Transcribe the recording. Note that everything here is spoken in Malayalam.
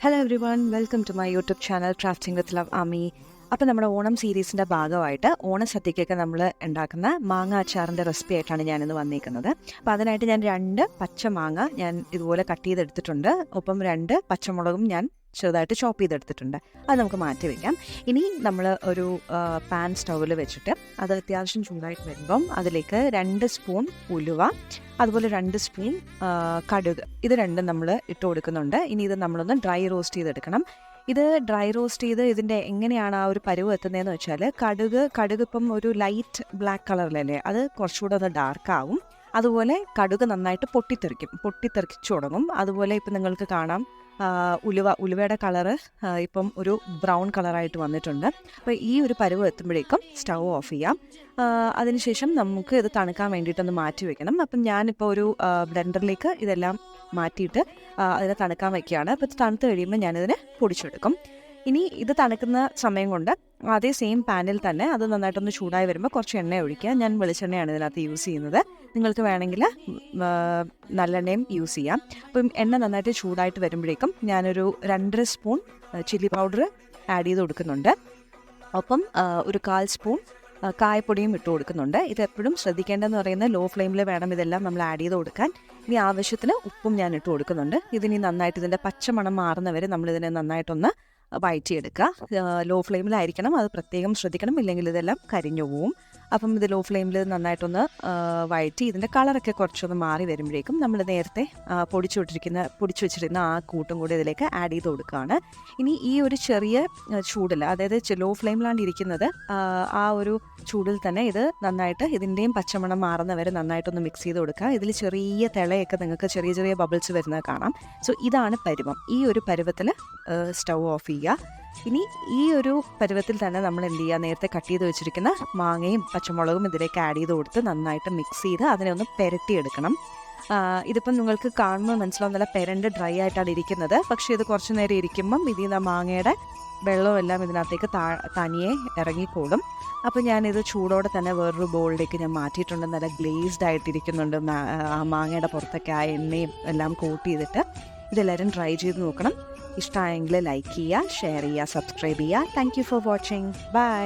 Hello everyone welcome to my YouTube channel crafting with love Ami അപ്പോൾ നമ്മുടെ ഓണം സീരീസിന്റെ ഭാഗമായിട്ട് ഓണസദ്യക്കൊക്കെ നമ്മൾ ഉണ്ടാക്കുന്ന മാങ്ങ അച്ചാറിന്റെ റെസിപ്പി ആയിട്ടാണ് ഞാനിന്ന് വന്നിരിക്കുന്നത് അപ്പോൾ അതിനായിട്ട് ഞാൻ രണ്ട് പച്ചമാങ്ങ ഞാൻ ഇതുപോലെ കട്ട് ചെയ്തെടുത്തിട്ടുണ്ട്. ഒപ്പം രണ്ട് പച്ചമുളകും ഞാൻ ചെറുതായിട്ട് ചോപ്പ് ചെയ്തെടുത്തിട്ടുണ്ട്. അത് നമുക്ക് മാറ്റി വയ്ക്കാം ഇനി നമ്മൾ ഒരു പാൻ സ്റ്റൗവിൽ വെച്ചിട്ട് അത് അത്യാവശ്യം ചൂടായിട്ട് വരുമ്പം അതിലേക്ക് രണ്ട് സ്പൂൺ ഉലുവ അതുപോലെ രണ്ട് സ്പൂൺ കടുക്. ഇത് രണ്ടും നമ്മൾ ഇട്ട് കൊടുക്കുന്നുണ്ട്. ഇനി ഇത് നമ്മളൊന്ന് ഡ്രൈ റോസ്റ്റ് ചെയ്തെടുക്കണം. ഇത് ഡ്രൈ റോസ്റ്റ് ചെയ്ത് ഇതിന്റെ എങ്ങനെയാണ് ആ ഒരു പരുവ് എത്തുന്നതെന്ന് വെച്ചാൽ കടുക് കടുക് ഇപ്പം ഒരു ലൈറ്റ് ബ്ലാക്ക് കളറിലല്ലേ അത് കുറച്ചുകൂടെ ഒന്ന് ഡാർക്ക് ആവും. അതുപോലെ കടുക് നന്നായിട്ട് പൊട്ടിത്തെറിക്കും. പൊട്ടിത്തെറിച്ചു തുടങ്ങും. അതുപോലെ ഇപ്പം നിങ്ങൾക്ക് കാണാം ഉലുവ ഉലുവയുടെ കളറ് ഇപ്പം ഒരു ബ്രൗൺ കളറായിട്ട് വന്നിട്ടുണ്ട്. അപ്പോൾ ഈ ഒരു പരുവ് എത്തുമ്പോഴേക്കും സ്റ്റൗ ഓഫ് ചെയ്യാം. അതിനുശേഷം നമുക്ക് ഇത് തണുക്കാൻ വേണ്ടിയിട്ടൊന്ന് മാറ്റി വെക്കണം. അപ്പം ഞാനിപ്പോൾ ഒരു ബ്ലെൻഡറിലേക്ക് ഇതെല്ലാം മാറ്റിയിട്ട് അതിനെ തണുക്കാൻ വയ്ക്കുകയാണ് അപ്പോൾ തണുത്ത് കഴിയുമ്പോൾ ഞാനിതിനെ പൊടിച്ചെടുക്കും. ഇനി ഇത് തണുക്കുന്ന സമയം കൊണ്ട് അതേ സെയിം പാനിൽ തന്നെ അത് നന്നായിട്ടൊന്ന് ചൂടായി വരുമ്പോൾ കുറച്ച് എണ്ണ ഒഴിക്കുക. ഞാൻ വെളിച്ചെണ്ണയാണ് ഇതിനകത്ത് യൂസ് ചെയ്യുന്നത്. നിങ്ങൾക്ക് വേണമെങ്കിൽ നല്ലെണ്ണയും യൂസ് ചെയ്യാം. അപ്പം എണ്ണ നന്നായിട്ട് ചൂടായിട്ട് വരുമ്പോഴേക്കും ഞാനൊരു രണ്ടര സ്പൂൺ ചില്ലി പൗഡർ ആഡ് ചെയ്ത് കൊടുക്കുന്നുണ്ട്. ഒപ്പം ഒരു കാൽ സ്പൂൺ കായപ്പൊടിയും ഇട്ട് കൊടുക്കുന്നുണ്ട്. ഇത് എപ്പോഴും ശ്രദ്ധിക്കേണ്ടതെന്ന് പറയുന്നത് ലോ ഫ്ലെയിമിൽ വേണം ഇതെല്ലാം നമ്മൾ ആഡ് ചെയ്ത് കൊടുക്കാൻ. ഇനി ആവശ്യത്തിന് ഉപ്പും ഞാൻ ഇട്ട് കൊടുക്കുന്നുണ്ട്. ഇതിനി നന്നായിട്ട് ഇതിന്റെ പച്ചമണം മാറുന്നവരെ നമ്മളിതിനെ നന്നായിട്ടൊന്ന് വഴറ്റിയെടുക്കുക. ലോ ഫ്ലെയിമിലായിരിക്കണം. അത് പ്രത്യേകം ശ്രദ്ധിക്കണം. ഇല്ലെങ്കിൽ ഇതെല്ലാം കരിഞ്ഞു പോവും. അപ്പം ഇത് ലോ ഫ്ലെയിമിൽ നന്നായിട്ടൊന്ന് വയറ്റി ഇതിന്റെ കളറൊക്കെ കുറച്ചൊന്ന് മാറി വരുമ്പോഴേക്കും നമ്മൾ നേരത്തെ പൊടിച്ചു വിട്ടിരിക്കുന്ന പൊടിച്ചു വെച്ചിരുന്ന ആ കൂട്ടും കൂടി ഇതിലേക്ക് ആഡ് ചെയ്ത് കൊടുക്കുകയാണ്. ഇനി ഈ ഒരു ചെറിയ ചൂടിൽ അതായത് ലോ ഫ്ലെയിമിലാണ് ഇരിക്കുന്നത് ആ ഒരു ചൂടിൽ തന്നെ ഇത് നന്നായിട്ട് ഇതിന്റെയും പച്ചമണം മാറുന്നവരെ നന്നായിട്ടൊന്ന് മിക്സ് ചെയ്ത് കൊടുക്കുക. ഇതിൽ ചെറിയ തിളയൊക്കെ നിങ്ങൾക്ക് ചെറിയ ചെറിയ ബബിൾസ് വരുന്നത് കാണാം. സോ ഇതാണ് പരുവം. ഈ ഒരു പരുവത്തിൽ സ്റ്റൗ ഓഫ് ചെയ്യുക. ഇനി ഈ ഒരു പരുവത്തിൽ തന്നെ നമ്മൾ എന്ത് ചെയ്യുക? നേരത്തെ കട്ട് ചെയ്ത് വെച്ചിരിക്കുന്ന മാങ്ങയും പച്ചമുളകും ഇതിലേക്ക് ആഡ് ചെയ്ത് കൊടുത്ത് നന്നായിട്ട് മിക്സ് ചെയ്ത് അതിനെ ഒന്ന് പെരട്ടിയെടുക്കണം. ഇതിപ്പം നിങ്ങൾക്ക് കാണുമ്പോൾ മനസ്സിലാവും നല്ല പെരണ്ട് ഡ്രൈ ആയിട്ടാണ് ഇരിക്കുന്നത്. പക്ഷേ ഇത് കുറച്ച് നേരം ഇരിക്കുമ്പം ഇതിൽ നിന്ന് മാങ്ങയുടെ വെള്ളമെല്ലാം ഇതിനകത്തേക്ക് താ തനിയെ ഇറങ്ങിക്കോളും. അപ്പോൾ ഞാനിത് ചൂടോടെ തന്നെ വേറൊരു ബോളിലേക്ക് ഞാൻ മാറ്റിയിട്ടുണ്ട്. നല്ല ഗ്ലേസ്ഡ് ആയിട്ടിരിക്കുന്നുണ്ട് ആ മാങ്ങയുടെ പുറത്തൊക്കെ ആ എണ്ണയും എല്ലാം കോട്ട് ചെയ്തിട്ട് ഇതെല്ലാവരും ട്രൈ ചെയ്ത് നോക്കണം. ഇഷ്ടമായെങ്കിൽ ലൈക്ക് ചെയ്യുക ഷെയർ ചെയ്യുക സബ്സ്ക്രൈബ് ചെയ്യുക thank you for watching bye